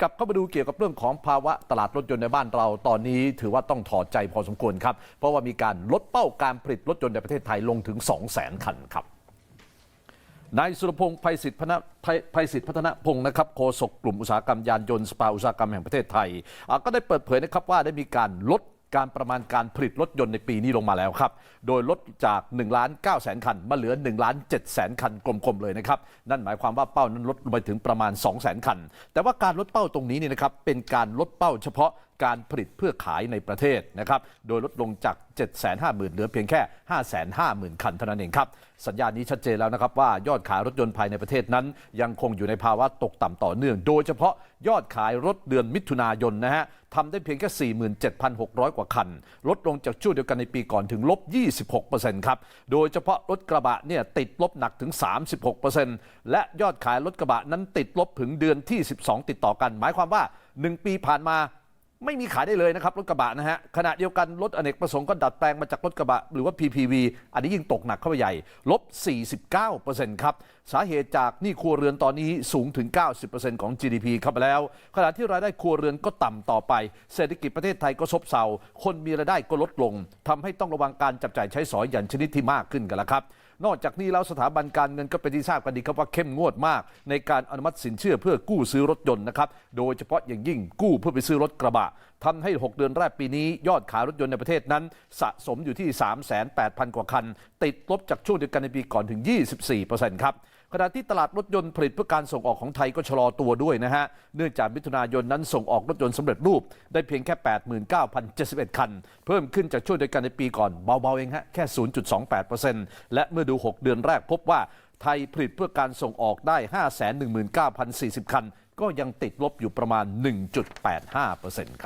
กลับเข้ามาดูเกี่ยวกับเรื่องของภาวะตลาดรถยนต์ในบ้านเรา ตอนนี้ถือว่าต้องถอดใจพอสมควรครับ เพราะว่ามีการลดเป้าการผลิตรถยนต์ในประเทศไทยลงถึง 2 0 0 0 0 0 คันครับนายสุรพงศ์ไพศิษฐ์พนะไพไพศิษฐ์พัฒนพงศ์นะครับโฆษกกลุ่มอุตสาหกรรมยานยนต์สปาอุตสาหกรรมแห่งประเทศไทย ก็ได้เปิดเผยนะครับว่าได้มีการลด การประมาณการผลิตรถยนต์ในปีนี้ลงมาแล้วครับ โดยลดจาก1ล้าน9แสนคัน มาเหลือ1ล้าน7แสนคันกลมๆเลยนะครับ นั่นหมายความว่าเป้านั้นลดลงไปถึงประมาณ2แสนคัน แต่ว่าการลดเป้าตรงนี้เนี่ยนะครับเป็นการลดเป้าเฉพาะการผลิตเพื่อขายในประเทศนะครับ โดยลดลงจาก 750,000 เหลือเพียงแค่ 550,000 คันเท่านั้นเองครับ สัญญาณนี้ชัดเจนแล้วนะครับว่ายอดขายรถยนต์ภายในประเทศนั้น ยังคงอยู่ในภาวะตกต่ำต่อเนื่อง โดยเฉพาะยอดขายรถเดือนมิถุนายนนะฮะทำได้เพียงแค่ 47,600 กว่าคัน ลดลงจากช่วงเดียวกันในปีก่อนถึงลบ 26%ครับ โดยเฉพาะรถกระบะเนี่ยติดลบหนักถึง 36%และยอดขายรถกระบะนั้นติดลบถึงเดือนที่ 12 ติดต่อกัน หมายความว่า 1 ปีผ่านมา ไม่มีขายได้เลยนะครับรถกระบะนะฮะขณะเดียวกันรถอเนกประสงค์ก็ดัดแปลงมาจากรถกระบะ หรือว่า PPV อันนี้ยิ่งตกหนักเข้าไปใหญ่ลบ 49%ครับ สาเหตุจากหนี้ครัวเรือนตอนนี้สูงถึง 90%ของ GDP เข้าไปแล้ว ขณะที่รายได้ครัวเรือนก็ต่ำต่อไป เศรษฐกิจประเทศไทยก็ซบเซาคนมีรายได้ก็ลดลงทำให้ต้องระวังการจับจ่ายใช้สอยอย่างชนิดที่มากขึ้นกันล้วครับ นอกจากนี้แล้วสถาบันการเงินก็เป็นที่ทราบกันดีครับว่าเข้มงวดมาก ในการอนุมัติสินเชื่อเพื่อกู้ซื้อรถยนต์นะครับ โดยเฉพาะอย่างยิ่งกู้เพื่อไปซื้อรถกระบะทำให้ 6 เดือนแรกปีนี้ยอดขายรถยนต์ในประเทศนั้น สะสมอยู่ที่ 38,000 กว่าคัน ติดลบจากช่วงเดียวกันในปีก่อนถึง 24%ครับ ขณะที่ตลาดรถยนต์ผลิตเพื่อการส่งออกของไทยก็ชะลอตัวด้วยนะฮะ เนื่องจากมิถุนายนนั้นส่งออกรถยนต์สำเร็จรูป ได้เพียงแค่ 89,071 คัน เพิ่มขึ้นจากช่วงเดียวกันในปีก่อนเบาๆเองฮะแค่ 0.28%และเมื่อดู 6 เดือนแรกพบว่าไทยผลิตเพื่อการส่งออกได้ 519,040 คัน ก็ยังติดลบอยู่ประมาณ 1.85%ครับ